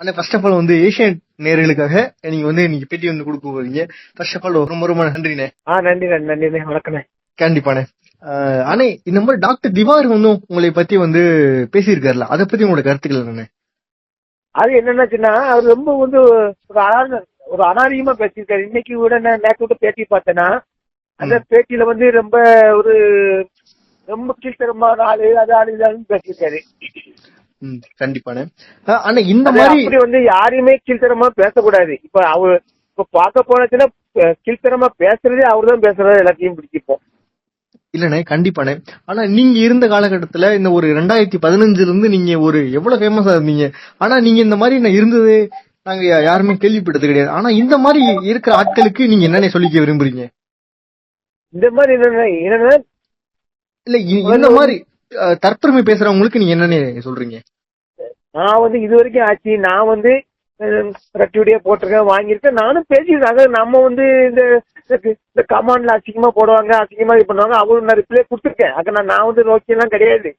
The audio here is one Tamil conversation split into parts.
ஆனா ஃபர்ஸ்ட் ஆஃப் ஆல் வந்து ஏஷியன் நேர்களுக்காக நீங்க வந்து நீங்க பேட்டி வந்து கொடுக்க போறீங்க. ஃபர்ஸ்ட் ஆஃப் ஆல் ரொம்ப ரொம்ப நன்றிண்ணே. ஆ நன்றி நன்றி நன்றிண்ணே. வணக்கண்ணே கண்டிப்பாண்ணே. அண்ணே இந்த மாதிரி டாக்டர் திவார் வந்து உங்களை பத்தி வந்து பேசியிருக்காருல அதை பத்தி உங்களோட கருத்துக்கள் என்னண்ணே? அது என்னன்னாச்சுன்னா அவர் ரொம்ப வந்து ஒரு அனா- ஒரு அனாரியமா பேசியிருக்காரு. இன்னைக்கு கூட நான் நேற்று கூட பேட்டி பார்த்தேன்னா அந்த பேட்டியில வந்து ரொம்ப ஒரு ரொம்ப கீழ்த்தரமான ஆளு அது ஆளு இது ஆளுன்னு பேசியிருக்காரு. ஆஹ் அண்ணே இந்த மாதிரி வந்து யாரையுமே கீழ்த்தரமா பேசக்கூடாது. இப்ப அவர் இப்ப பார்க்க போனச்சுன்னா கீழ்த்தரமா பேசுறதே அவர் தான் பேசுறது எல்லாத்தையும் பிடிச்சிப்போம். இல்லண்ணே கண்டிப்பாண்ணே. ஆனா நீங்க இருந்த காலகட்டத்துல இந்த ஒரு ரெண்டாயிரத்தி பதினஞ்சுல இருந்து நீங்க ஒரு எவ்வளவு ஃபேமஸா இருந்தீங்க? ஆனா நீங்க இந்த மாதிரி நான் இருந்தது நாங்க யாருமே கேள்விப்பட்டது கிடையாது. ஆனா இந்த மாதிரி இருக்கிற ஆட்களுக்கு நீங்க என்னென்ன சொல்லிக்க விரும்புறீங்க? இந்த மாதிரி என்னன்னா இல்ல இந்த மாதிரி தற்பெருமை பேசுறவங்களுக்கு நீங்க என்னென்ன சொல்றீங்க? நான் வந்து இது வரைக்கும் ஆச்சு. நான் வந்து ரெட்டியூடியா போட்டிருக்கேன் வாங்கியிருக்கேன். நானும் பேசியிருக்கேன். அதாவது நம்ம வந்து இந்த இந்த கமாண்ட்ல அசிங்கமா போடுவாங்க அசிங்கமா இது பண்ணுவாங்க அவரும் நான் ரிப்ளை கொடுத்துருக்கேன். அங்க நான் நான் வந்து நோக்கி எல்லாம் கிடையாது.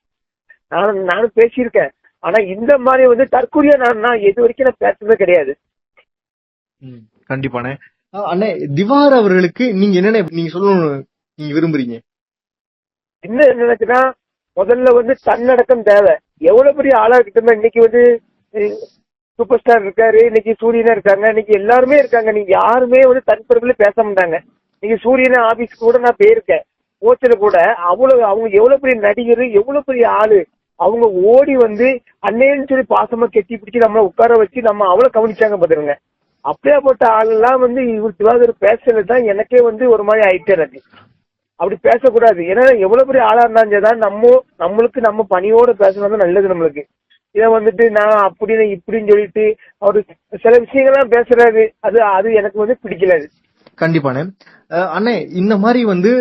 நானும் நானும் பேசியிருக்கேன். ஆனா இந்த மாதிரி வந்து தற்கொலையா நான் நான் இது வரைக்கும் நான் பேசுறதே கிடையாது. ம், கண்டிப்பாண்ணே அண்ணே திவார் அவர்களுக்கு நீங்க என்னென்ன நீங்க சொல்லணும் நீங்க விரும்புறீங்க? என்ன நினைச்சுன்னா முதல்ல வந்து தன்னடக்கம் தேவை. எவ்வளவு பெரிய ஆளா இருக்கட்டும் இன்னைக்கு வந்து சூப்பர் ஸ்டார் இருக்காரு இன்னைக்கு சூரியனா இருக்காங்க இன்னைக்கு எல்லாருமே இருக்காங்க. நீங்க யாருமே வந்து தன் தன்பெருமையில பேச மாட்டாங்க. நீங்க சூரியன் ஆபீஸ்க்கு கூட நான் போயிருக்கேன். கோச்சில கூட அவ்வளவு அவங்க எவ்வளவு பெரிய நடிகர் எவ்வளவு பெரிய ஆளு அவங்க ஓடி வந்து அன்னையன்னு சொல்லி பாசமா கெட்டி பிடிச்சி நம்மளை உட்கார வச்சு நம்ம அவ்வளவு கவனிச்சாங்க பாத்துருங்க அப்படியாப்பட்ட ஆளெல்லாம் வந்து இவர் திவாகர் பேசுறது தான் எனக்கே வந்து ஒரு மாதிரி ஆயிட்டே எனக்கு அப்படி பேசக்கூடாது. ஏன்னா எவ்வளவு பெரிய ஆளா இருந்தாலும் நம்ம நம்மளுக்கு நம்ம பணியோட பேசுறது நல்லது நம்மளுக்கு. இதை வந்துட்டு நான் அப்படின்னு இப்படின்னு சொல்லிட்டு அவரு சில விஷயங்கள்லாம் பேசுறாரு. அது அது எனக்கு வந்து பிடிக்கல அது. கண்டிப்பாண்ணே அஹ், அண்ணே இந்த மாதிரி வந்து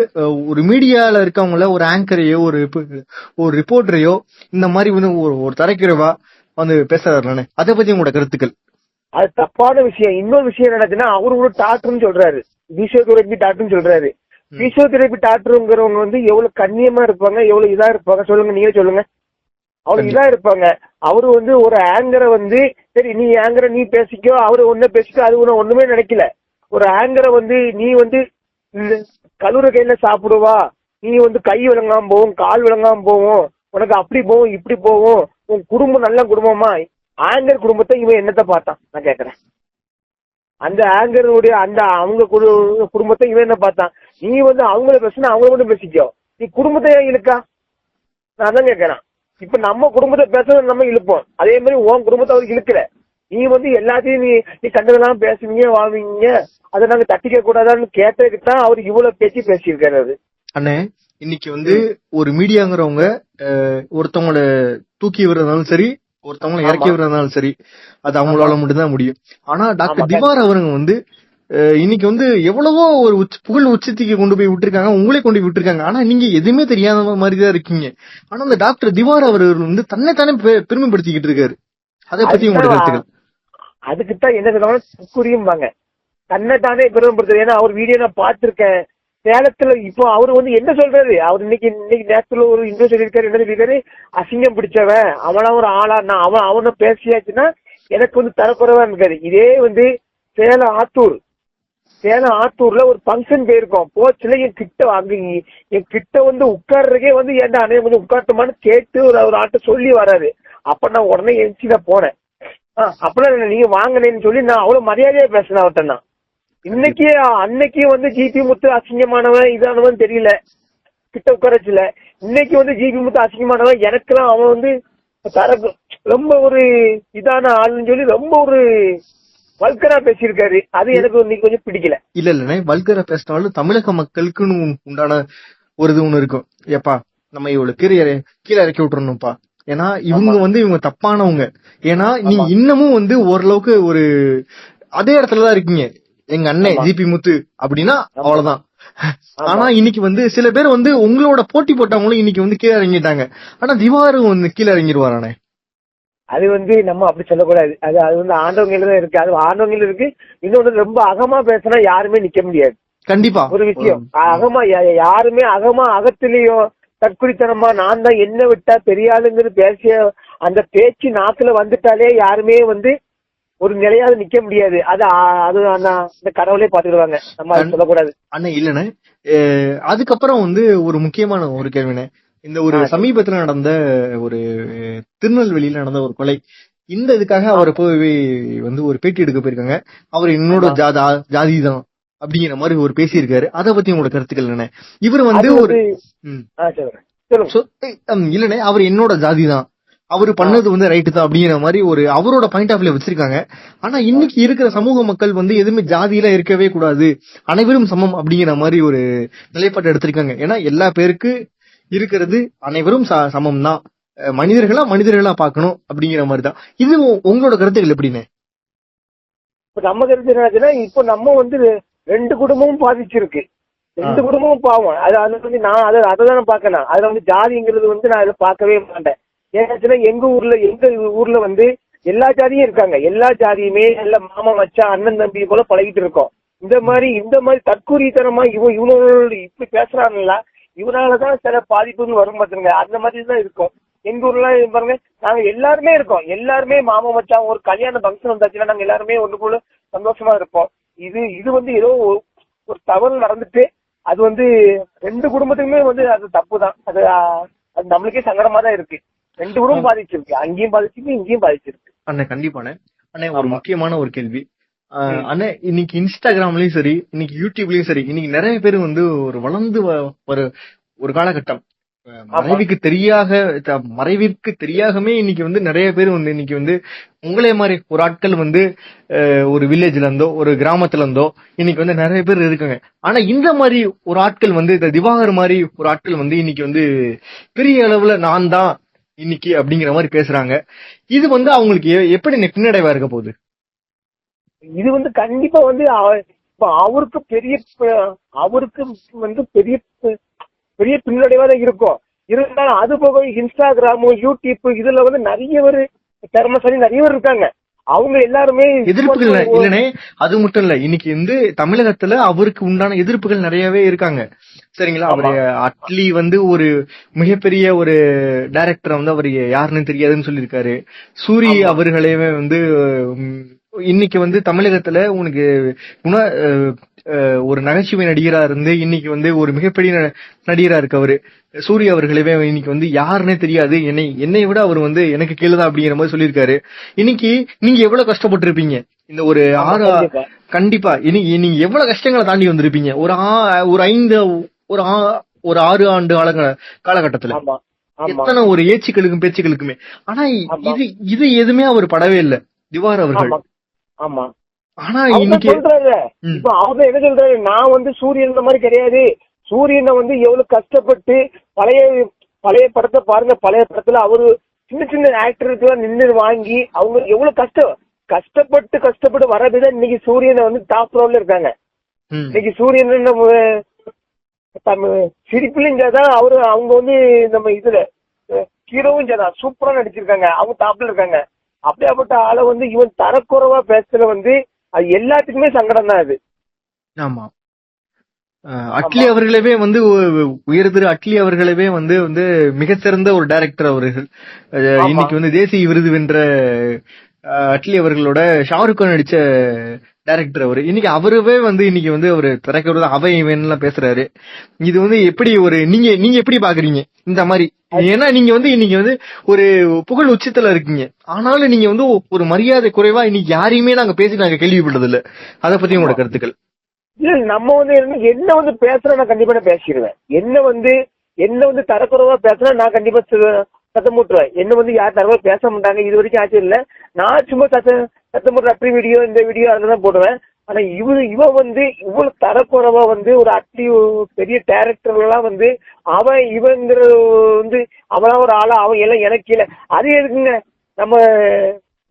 ஒரு மீடியால இருக்கவங்கள ஒரு ஆங்கரையோ ஒரு ஒரு ரிப்போர்ட்டரையோ இந்த மாதிரி வந்து ஒரு ஒரு தரைக்கிறவா வந்து பேசுறாரு அதை பத்தி உங்களோட கருத்துக்கள்? அது தப்பான விஷயம். இன்னொரு விஷயம் என்னச்சுன்னா அவரு ஒரு டாக்டர்னு சொல்றாரு. பிசியோதெரபி டாக்டர்னு சொல்றாரு. பிசியோதெரபி டாக்டருங்கிறவங்க வந்து எவ்வளவு கண்ணியமா இருப்பாங்க எவ்வளவு இதா இருப்பாங்க சொல்லுங்க நீங்க சொல்லுங்க. அவ்வளவு இதா இருப்பாங்க. அவரு வந்து ஒரு ஆங்கரை வந்து சரி நீ ஆங்கரை நீ பேசிக்கோ அவரு ஒண்ணு பேசிக்கோ அது ஒண்ணு ஒண்ணுமே நினைக்கல. ஒரு ஆங்கரை வந்து நீ வந்து கழுவுற கையில சாப்பிடுவா நீ வந்து கை விளங்காம போகும் கால் விளங்காம போகும் உனக்கு அப்படி போகும் இப்படி போகும் உன் குடும்பம் நல்ல குடும்பமா? ஆங்கர் குடும்பத்தை இவன் என்னத்த பார்த்தான்? நான் கேக்குறேன். அந்த ஆங்கருடைய அந்த அவங்க குடு- குடும்பத்தை இவன் என்ன பார்த்தான்? நீ வந்து அவங்கள பேசினா அவங்கள மட்டும் பேசிக்கோ. நீ குடும்பத்தை ஏன் இழுக்கா? நான் தான் கேக்குறேன். இப்ப நம்ம குடும்பத்தை பேசுறது நம்ம இழுப்போம். அதே மாதிரி உன் குடும்பத்தை அவருக்கு இழுக்கல. நீ வந்து எல்லாத்தையும் நீ நீ கண்டதெல்லாம் பேசுவீங்க வாங்குவீங்க அதை நாங்க தட்டிக்க கூடாதான்னு கேட்டதுக்கு தான் அவர் இவ்வளவு பேச்சு பேசியிருக்காரு அண்ணே இன்னைக்கு வந்து ஒரு மீடியாங்கிறவங்க ஒருத்தவங்கள தூக்கி விடுறதாலும் சரி ஒருத்தவங்கள இறக்கி ஆமா. விடுறதாலும் சரி அது அவங்களால மட்டும்தான் முடியும். ஆனா டாக்டர் திவார் அவருங்க வந்து இன்னைக்கு வந்து எவ்வளவோ ஒரு புகழ் உச்சத்துக்கு கொண்டு போய் விட்டுருக்காங்க. உங்களே கொண்டு போய் விட்டுருக்காங்க. ஆனா நீங்க எதுவுமே தெரியாத மாதிரி தான் இருக்கீங்க. ஆனா அந்த டாக்டர் திவார் அவர் வந்து தன்னை தானே பெருமைப்படுத்திக்கிட்டு இருக்காரு. அதை பத்தி உங்களோட கருத்துக்கள்? அதுக்கு தான் என்ன சொல்லுவாங்க புரியும்பாங்க தன்னை தானே பெருமைப்படுத்துறது ஏன்னா அவர் வீடியோ நான் பார்த்திருக்கேன். சேலத்துல இப்போ அவர் வந்து என்ன சொல்றாரு? அவர் இன்னைக்கு இன்னைக்கு நேரத்துல ஒரு இன்டர்வியூ சொல்லியிருக்காரு. என்ன சொல்லியிருக்காரு? அசிங்கம் பிடிச்சவன். அவனா ஒரு ஆளா நான் அவன் அவனை பேசியாச்சுன்னா எனக்கு வந்து தரக்குறைவா இருக்காரு. இதே வந்து சேலம் ஆத்தூர். சேலம் ஆத்தூர்ல ஒரு ஃபங்க்ஷன் போயிருக்கோம். போச்சுல என் கிட்ட அங்க என் கிட்ட வந்து உட்கார்றதுக்கே வந்து ஏன்டா அண்ணே கொஞ்சம் உட்காட்டுமான்னு கேட்டு ஒரு ஒரு ஆட்ட சொல்லி வராது அப்ப நான் உடனே எழுச்சி நான் போனேன். ஆ, நீங்க வாங்கினேன்னு சொல்லி நான் அவ்வளவு மரியாதையா பேசினேன் அவர்கிட்ட நான். இன்னைக்கு அன்னைக்கு வந்து ஜிபி முத்து அசிங்கமானவன் இதானவன் தெரியல. கிட்ட உட்காரச்சுல. இன்னைக்கு வந்து ஜிபி முத்து அசிங்கமானவன் எனக்கெல்லாம் அவன் வந்து தர ரொம்ப ஒரு இதான ஆளுன்னு சொல்லி ரொம்ப ஒரு வல்கரா பேசியிருக்காரு. அது எனக்கு இன்னைக்கு கொஞ்சம் பிடிக்கல. இல்ல இல்லண்ணே வல்கரா பேசினாலும் தமிழக மக்களுக்குன்னு உண்டான ஒரு இது ஒண்ணு இருக்கும். ஏப்பா நம்ம இவ்வளவு கீழே கீழே இறக்கி விட்டுறணும்ப்பா. ஏன்னா இவங்க வந்து இவங்க தப்பானவங்க. ஏன்னா ஆமா. இன்னமும் வந்து ஓரளவுக்கு ஒரு அதே இடத்துலதான் இருக்கீங்க. எங்க அண்ணன். ஜிபி முத்து அப்படின்னா. அவ்வளவுதான். ஆனா இன்னைக்கு வந்து சில பேர் வந்து உங்களோட போட்டி போட்டவங்களும் இன்னைக்கு வந்து கீழே இறங்கிட்டாங்க. ஆனா திவாரும் வந்து கீழே இறங்கிடுவாரானே. அது வந்து நம்ம அப்படி சொல்லக்கூடாது. அது அது வந்து ஆண்டவங்க தான் இருக்கு. அது ஆண்டவங்க இருக்கு. இன்னொன்னு ரொம்ப அகமா பேசினா யாருமே நிக்க முடியாது. கண்டிப்பா. ஒரு விஷயம். அகமா யாருமே அகமா அகத்திலையும் தற்குறித்தனமா நான் தான் என்ன விட்டா தெரியாதுங்கிறது பேசிய அந்த பேச்சு நாக்குல வந்துட்டாலே யாருமே வந்து ஒரு நிலையாவது நிக்க முடியாது. அது அது அந்த கடவுளே பாத்துக்கிடுவாங்க நம்ம சொல்லக்கூடாது. அண்ணா அஹ் அதுக்கப்புறம் வந்து ஒரு முக்கியமான ஒரு கேள்விண்ணே. இந்த ஒரு. சமீபத்துல நடந்த ஒரு திருநெல்வேலியில நடந்த ஒரு கொலை. இந்த இதுக்காக அவர் போய் வந்து ஒரு பேட்டி எடுக்க போயிருக்காங்க. அவர் என்னோட. ஜாதா ஜாதி தான் அப்படிங்கிற மாதிரி ஒரு பேசியிருக்காரு. அதை பத்தி உங்களோட கருத்துக்கள் என்ன? இவர் வந்து ஒரு இல்லண்ணே. அவர் என்னோட ஜாதி தான் அவர் பண்ணது வந்து ரைட்டு தான் அப்படிங்கிற மாதிரி ஒரு அவரோட பாயிண்ட் ஆஃப் வியூ வச்சிருக்காங்க. ஆனா இன்னைக்கு இருக்கிற சமூக மக்கள் வந்து எதுவுமே ஜாதியில இருக்கவே கூடாது. அனைவரும் சமம் அப்படிங்கிற மாதிரி ஒரு நிலைப்பாட்டை எடுத்திருக்காங்க. ஏன்னா எல்லா பேருக்கு இருக்கிறது அனைவரும் சமம் தான் மனிதர்களா மனிதர்களா பார்க்கணும் அப்படிங்கிற மாதிரி தான் இது உங்களோட கருத்துக்கள் எப்படின்னு? இப்ப நம்ம கருத்து என்னாச்சுன்னா இப்ப நம்ம வந்து ரெண்டு குடும்பமும் பாதிச்சிருக்கு. ரெண்டு. குடும்பமும் பாவம். அது அது வந்து நான் அதை அதை தானே பார்க்கணும். அதுல வந்து ஜாதிங்கிறது வந்து நான் அதை பார்க்கவே மாட்டேன். ஏன்னாச்சுன்னா எங்க ஊர்ல எங்க ஊர்ல வந்து எல்லா ஜாதியும் இருக்காங்க. எல்லா ஜாதியுமே நல்ல மாமா மச்சான் அண்ணன் தம்பி போல பழகிட்டு இருக்கோம். இந்த மாதிரி இந்த மாதிரி தற்கூரித்தனமா இவன் இவனோட இப்படி பேசுறான்ல இவனாலதான் சில பாதிப்புன்னு வரும் பாத்துங்க அந்த மாதிரி தான் இருக்கும். எங்க ஊர்ல பாருங்க நாங்க எல்லாருமே இருக்கோம். எல்லாருமே மாமா மச்சான் ஒரு கல்யாண ஃபங்க்ஷன் வந்தாச்சுன்னா நாங்க எல்லாருமே ஒண்ணு போல சந்தோஷமா இருப்போம். இது இது வந்து ஏதோ ஒரு- தவறு நடந்துட்டு அது வந்து ரெண்டு குடும்பத்துக்குமே வந்து அது தப்பு தான் அது அது நம்மளுக்கே சங்கடமா தான் இருக்கு. ரெண்டு குடும்பம் பாதிச்சிருக்கு. அங்கேயும் பாதிச்சிருக்கு இங்கேயும் பாதிச்சிருக்கு. அண்ணே கண்டிப்பாண்ணே அண்ணே. ஒரு. முக்கியமான ஒரு கேள்வி. அண்ணே இன்னைக்கு இன்ஸ்டாகிராம்லயும் சரி இன்னைக்கு யூடியூப்லயும் சரி இன்னைக்கு நிறைய பேர் வந்து ஒரு வளர்ந்து வ- ஒரு ஒரு காலகட்டம். மறைவுக்கு தெரியாக மறைவிற்கு தெரியாகமே இன்னைக்கு வந்து நிறைய பேர் வந்து இன்னைக்கு வந்து உங்களே மாதிரி ஒரு ஆட்கள் வந்து ஒரு வில்லேஜ்ல இருந்தோ ஒரு கிராமத்துல இருந்தோ இன்னைக்கு வந்து நிறைய பேர் இருக்காங்க. ஆனா இந்த மாதிரி ஒரு ஆட்கள் வந்து இந்த திவாகர் மாதிரி ஒரு ஆட்கள் வந்து இன்னைக்கு வந்து பெரிய அளவுல நான் தான் இன்னைக்கு அப்படிங்கிற மாதிரி பேசுறாங்க. இது வந்து அவங்களுக்கு எப்படி பின்னடைவா இருக்க போகுது? இது வந்து கண்டிப்பா வந்து அவருக்கு பெரிய அவருக்கு வந்து பெரிய பெரிய பின்னடைவா தான் இருக்கும். இருந்தாலும் அது போக இன்ஸ்டாகிராம் யூடியூப் இதுல வந்து நிறைய பேர் திறமசாலி நிறைய பேர் இருக்காங்க. அவங்க எல்லாருமே எதிர்ப்புகள் இல்ல- இல்லனே அது மட்டும் இல்ல. இன்னைக்கு வந்து தமிழகத்துல அவருக்கு உண்டான எதிர்ப்புகள் நிறையவே இருக்காங்க. சரிங்களா? அவரு அட்லி வந்து ஒரு மிகப்பெரிய ஒரு டைரக்டர் வந்து அவர் யாருன்னு தெரியாதுன்னு சொல்லியிருக்காரு. சூரி ஆமா. அவர்களே வந்து இன்னைக்கு வந்து தமிழகத்துல உனக்கு குண ஒரு நகைச்சுவை நடிகரா இருந்து இன்னைக்கு வந்து ஒரு மிகப்பெரிய நடிகரா இருக்கு அவரு. சூரிய அவர்களவே இன்னைக்கு வந்து யாருன்னே தெரியாது. என்னை என்னை விட அவர் வந்து எனக்கு கீழே அப்படிங்கிற மாதிரி சொல்லியிருக்காரு. இன்னைக்கு நீங்க எவ்வளவு கஷ்டப்பட்டிருப்பீங்க? இந்த ஒரு ஆறு கண்டிப்பா. இன்னைக்கு நீங்க எவ்வளவு கஷ்டங்களை தாண்டி வந்திருப்பீங்க? ஒரு ஆ- ஒரு ஐந்து ஒரு ஆ- ஒரு ஆறு ஆண்டு காலங்க காலகட்டத்துல. எத்தனை ஒரு ஏச்சுக்களுக்கும் பேச்சுக்களுக்குமே. ஆனா. இது இது எதுவுமே அவர் படவே இல்ல. திவார் அவர்கள். ஆமா. ஆனா இன்னைக்கு சொல்றாரு. இப்ப அவர் என்ன சொல்றாரு? நான் வந்து சூரியன் இந்த மாதிரி கிடையாது. சூரியனை வந்து எவ்வளவு கஷ்டப்பட்டு பழைய பழைய படத்தை பாருங்க. பழைய படத்துல அவரு சின்ன சின்ன ஆக்டருக்கு எல்லாம் நின்று வாங்கி அவங்க எவ்வளவு கஷ்டம் கஷ்டப்பட்டு கஷ்டப்பட்டு வரதுதான் இன்னைக்கு சூரியனை வந்து டாப் ரோல்ல இருக்காங்க. இன்னைக்கு சூரியன் சிரிப்புலையும் தான் அவரு அவங்க வந்து நம்ம இதுல ஹீரோவும் சரிதான் சூப்பரா நடிச்சிருக்காங்க. அவங்க டாப்ல இருக்காங்க. அப்படியாப்பட்ட ஆளை வந்து இவன் தரக்குறைவா பேசுற வந்து அது எல்லாத்துக்குமே சங்கடம் தான் அது. ஆமா. அட்லி அவர்களவே வந்து உயர் திரு அட்லி அவர்களவே வந்து வந்து மிகச்சிறந்த ஒரு டைரக்டர் அவர்கள். இன்னைக்கு வந்து தேசிய விருது வென்ற அட்லி அவர்களோட ஷாருக் கான் நடிச்ச டைரக்டர் அவரு. இன்னைக்கு அவரவே வந்து இன்னைக்கு வந்து அவரு திரைக்கிறது அவன் இவன்லாம் பேசுறாரு. இது வந்து எப்படி ஒரு நீங்க நீங்க எப்படி பாக்குறீங்க இந்த மாதிரி? ஏன்னா நீங்க வந்து இன்னைக்கு வந்து ஒரு புகழ் உச்சத்துல இருக்கீங்க. ஆனாலும் நீங்க வந்து ஒரு மரியாதை குறைவா இன்னைக்கு யாரையுமே நாங்க பேசி நாங்க கேள்விப்பட்டது இல்ல அத பத்தி உங்களோட கருத்துக்கள். இல்ல நம்ம வந்து என்ன வந்து பேசுறேன் நான் கண்டிப்பா நான் பேசிடுவேன். என்ன வந்து என்ன வந்து தரக்குறைவா பேசுறேன் நான் கண்டிப்பா சத்தம் போட்டுருவேன். என்ன வந்து யார் தரவா பேச மாட்டாங்க இது வரைக்கும் ஆச்சு இல்ல. நான் சும்மா சத்த சத்தம் போடுற அப்படி வீடியோ இந்த வீடியோ அதெல்லாம் போடுவேன். ஆனா இவரு இவன் வந்து இவ்வளவு தரக்குறவா வந்து ஒரு அட்லி ஒரு பெரிய டேரக்டர் எல்லாம் வந்து அவன் இவங்கிற வந்து அவனா ஒரு ஆளா அவன் எல்லாம் எனக்கு கீழே அது எதுக்குங்க? நம்ம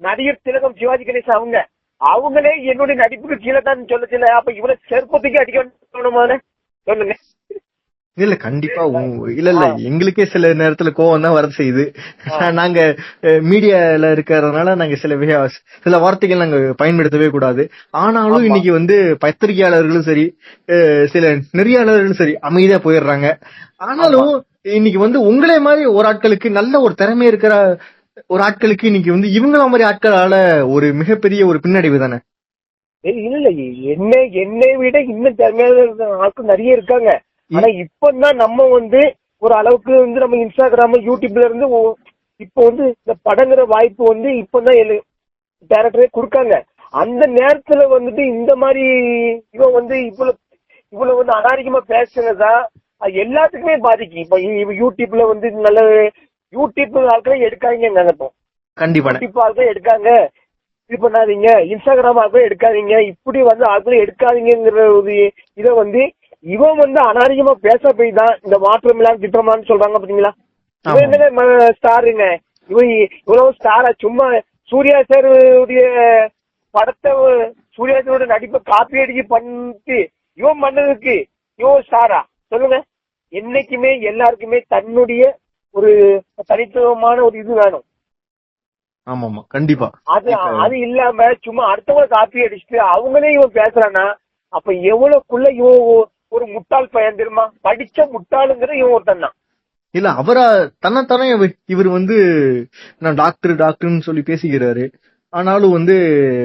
நடிகர் திலகம் சிவாஜி கணேசன் அவங்க. அவங்களே என்னுடைய நடிப்புக்கு கீழே தான் சொல்லச்சில்ல அப்ப இவனை செருப்பத்துக்கு அடிக்க வேணுமானே சொல்லுங்க. இல்ல கண்டிப்பா இல்ல இல்ல. எங்களுக்கே சில நேரத்துல கோவம் தான் வர செய்யுது. நாங்க மீடியால இருக்கிறதுனால நாங்க சில சில வார்த்தைகள் நாங்க பயன்படுத்தவே கூடாது. ஆனாலும். இன்னைக்கு வந்து பத்திரிகையாளர்களும் சரி சில நெறியாளர்களும் சரி அமைதியா போயிடுறாங்க. ஆனாலும் இன்னைக்கு வந்து உங்களே மாதிரி ஒரு ஆட்களுக்கு நல்ல ஒரு திறமை இருக்கிற ஒரு ஆட்களுக்கு இன்னைக்கு வந்து இவங்கள மாதிரி ஆட்களால ஒரு மிகப்பெரிய ஒரு பின்னடைவு தானே? இல்ல இல்ல என்ன என்னை விட இன்னும் திறமையான ஆட்கள் நிறைய இருக்காங்க. ஆனா இப்பதான் நம்ம வந்து ஒரு அளவுக்கு வந்து நம்ம இன்ஸ்டாகிராம் யூடியூப்ல இருந்து இப்போ வந்து இந்த படங்குற வாய்ப்பு வந்து இப்பதான் டேரக்டரே கொடுக்காங்க. அந்த நேரத்துல வந்துட்டு இந்த மாதிரி இவன் வந்து இவ்வளவு இவ்வளவு வந்து அநாகரிகமா பேசுனதா அது எல்லாத்துக்குமே பாதிக்கும் இப்ப யூடியூப்ல வந்து நல்ல யூடியூப் ஆட்களே எடுக்காதீங்க நினைப்போம். கண்டிப்பானே யூடியூப் ஆட்களே எடுக்காங்க. இது பண்ணாதீங்க. இன்ஸ்டாகிராம் ஆட்களே எடுக்காதீங்க. இப்படி வந்து ஆட்களே எடுக்காதீங்கிற ஒரு இதை வந்து இவன் வந்து அநாகரிகமா பேச போய் தான் இந்த மாற்றம் இல்லாம திட்டமான்னு சொல்றாங்க பாத்தீங்களா? இவன் ஸ்டாருங்க? இவன் இவ்வளவு ஸ்டாரா? சும்மா சூர்யா சார் உடைய படத்தை சூர்யா சாரோட நடிப்பை காப்பி அடிச்சு பண்ணிட்டு இவன் பண்ணதுக்கு இவன் ஸ்டாரா? சொல்லுங்க. என்னைக்குமே எல்லாருக்குமே தன்னுடைய ஒரு தனித்துவமான ஒரு இது வேணும். ஆமா ஆமா கண்டிப்பா. அது அது இல்லாம சும்மா அடுத்தவங்க காப்பி அடிச்சுட்டு அவங்களே இவன் பேசுறானா அப்ப எவ்வளவுக்குள்ள இவன் ஒரு முட்டாள் பையன் தெரியுமா? படிச்ச முட்டாளுங்கிற இவன் ஒருத்தன் தான். இல்ல அவரா தன்னைத்தானே இவர் வந்து நான் டாக்டர் டாக்டர்னு சொல்லி பேசிக்கிறாரு. ஆனாலும் வந்து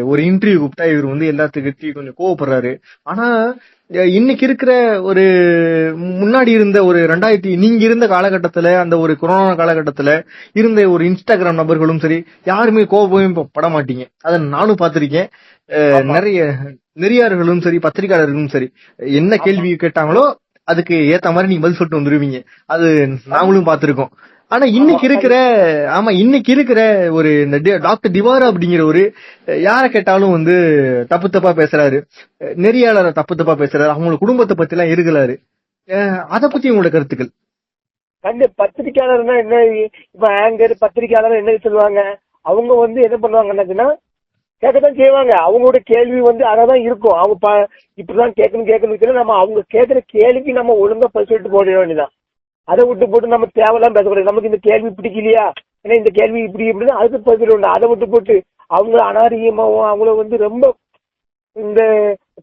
ஒரு இன்டர்வியூ கூப்பிட்டா இவர் வந்து எல்லாத்துக்கிட்டையும் கொஞ்சம் கோவப்படுறாரு. ஆனா இன்னைக்கு இருக்கிற ஒரு முன்னாடி இருந்த ஒரு ரெண்டாயிரத்தி நீங்க இருந்த காலகட்டத்துல அந்த ஒரு கொரோனா காலகட்டத்துல இருந்த ஒரு இன்ஸ்டாகிராம் நபர்களும் சரி யாருமே கோபமே பட மாட்டீங்க. அதை நானும் பார்த்திருக்கேன். நிறைய நெறியாளர்களும் சரி பத்திரிகையாளர்களும் சரி என்ன கேள்வி கேட்டாங்களோ அதுக்கு ஏத்த மாதிரி நீங்க பதில் சொல்லிட்டு வந்துருவீங்க. அது நாமளும் பார்த்திருக்கோம். ஆனா இன்னைக்கு இருக்கிற ஆமா இன்னைக்கு இருக்கிற ஒரு இந்த டாக்டர் திவாரா அப்படிங்கிற ஒரு யார கேட்டாலும் வந்து தப்பு தப்பா பேசுறாரு. நெறியாளரை தப்பு தப்பா பேசுறாரு. அவங்களோட குடும்பத்தை பத்தி எல்லாம் இருக்கிறாரு அத பத்தி உங்களோட கருத்துக்கள்? கண்டு பத்திரிகையாளர்னா என்ன இப்ப ஆங்கர் பத்திரிக்கையாளர் என்ன சொல்லுவாங்க? அவங்க வந்து என்ன பண்ணுவாங்கன்னா கேட்கத்தான் செய்வாங்க. அவங்களோட கேள்வி வந்து அதான் இருக்கும். அவங்க இப்படிதான் கேட்கணும் கேட்கணும் கேட்கணும் நம்ம அவங்க கேட்கிற கேள்விக்கு நம்ம ஒழுங்கா பதில் சொல்லிட்டு போட வேண்டியதான் அதை விட்டு போட்டு நம்ம தேவையெல்லாம் பேசக்கூடாது. நமக்கு இந்த கேள்வி பிடிக்கலையா? ஏன்னா இந்த கேள்வி இப்படி இப்படிதான் அதுக்கு பதில் உண்டு. அதை விட்டு போட்டு அவங்க அனாரியமாவும் அவங்கள வந்து ரொம்ப இந்த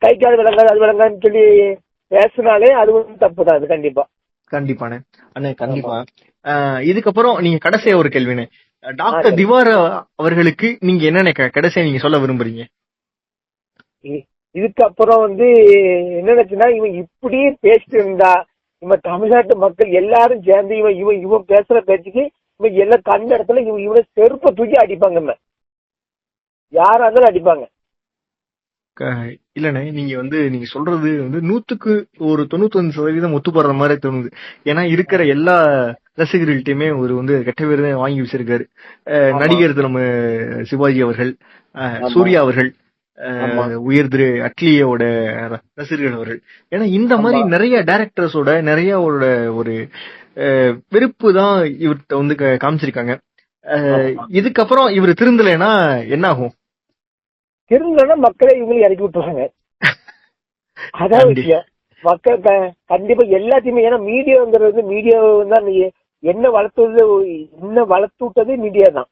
கை கால் விளங்காது அது விளங்காதுன்னு சொல்லி பேசினாலே அது வந்து தப்பு தான். அது கண்டிப்பா. கண்டிப்பாண்ணே. அண்ணே கண்டிப்பா. இதுக்கப்புறம் நீங்க கடைசியா ஒரு அஹ், டாக்டர். திவாரா அவர்களுக்கு நீங்க என்னென்ன கடைசியா நீங்க சொல்ல விரும்புறீங்க? இதுக்கப்புறம் வந்து என்ன நினைச்சுன்னா இவன் இப்படியே பேசிட்டு இருந்தா இவன் தமிழ்நாட்டு மக்கள் எல்லாரும் சேர்ந்து இவன் இவன் இவன் பேசுற பேச்சுக்கு இவன் எல்லாம் கண்ட இடத்துல இவன் இவனை செருப்ப தூக்கி அடிப்பாங்க இவன். யாரா இருந்தாலும் அடிப்பாங்க இல்லண்ணே நீங்க வந்து நீங்க சொல்றது வந்து நூத்துக்கு ஒரு தொண்ணூத்தஞ்சு சதவீதம் ஒத்து போற மாதிரி தோணுது ஏன்னா இருக்கிற எல்லா ரசிகர்கள்ட்டையுமே ஒரு வந்து கெட்ட பேர் தான் வாங்கி வச்சிருக்காரு. நடிகர் நம்ம சிவாஜி அவர்கள். சூர்யா அவர்கள் அஹ், ஆமா. உயர் திரு அட்லியோட ரசிகர்கள் அவர்கள். ஏன்னா இந்த மாதிரி. நிறைய டைரக்டர்ஸோட நிறைய ஒரு ஒரு வெறுப்பு தான் இவர்கிட்ட வந்து காமிச்சிருக்காங்க. இதுக்கப்புறம் இவர் திருந்தலைன்னா என்ன ஆகும்? திருந்தனா மக்களே இவங்களை இறக்கி விட்டுருவாங்க. அதான் கண்டி- விஷயம். மக்கள் கண்டிப்பா எல்லாத்தையுமே ஏன்னா மீடியாங்கிறது மீடியா தான் என்ன வளர்த்தது என்ன வளர்த்து விட்டது மீடியா தான்.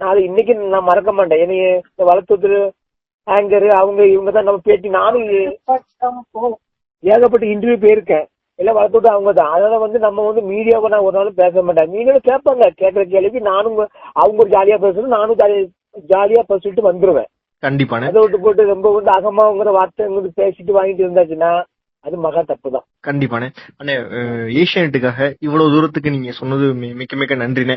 நான் அதை இன்னைக்கு நான் மறக்க மாட்டேன். என்னைய இந்த வளர்த்து ஆங்கர் அவங்க இவங்க தான் நம்ம பேட்டி. நானும் ஏகப்பட்ட இன்டர்வியூ போயிருக்கேன். எல்லாம் வளர்த்து விட்டு அவங்க தான் அதனால வந்து நம்ம வந்து மீடியாவை நான் ஒரு நாளும் பேச மாட்டேன். மீடியாவில் கேட்பாங்க. கேட்கற கேள்விக்கு நானும் அவங்க ஒரு ஜாலியா பேசணும். நானும் ஜாலியா ஜாலியா பேசிட்டு வந்துருவேன். கண்டிப்பாண்ணே அதை விட்டு போட்டு ரொம்ப வந்து அகமாங்கிற வார்த்தை வந்து பேசிட்டு வாங்கிட்டு இருந்தாச்சுன்னா அது மகா தப்பு தான் கண்டிப்பாண்ணே அண்ணே அஹ், ஏஷியனுக்காக இவ்வளவு தூரத்துக்கு நீங்க சொன்னது மி- மிக்க மிக்க நன்றிண்ணே.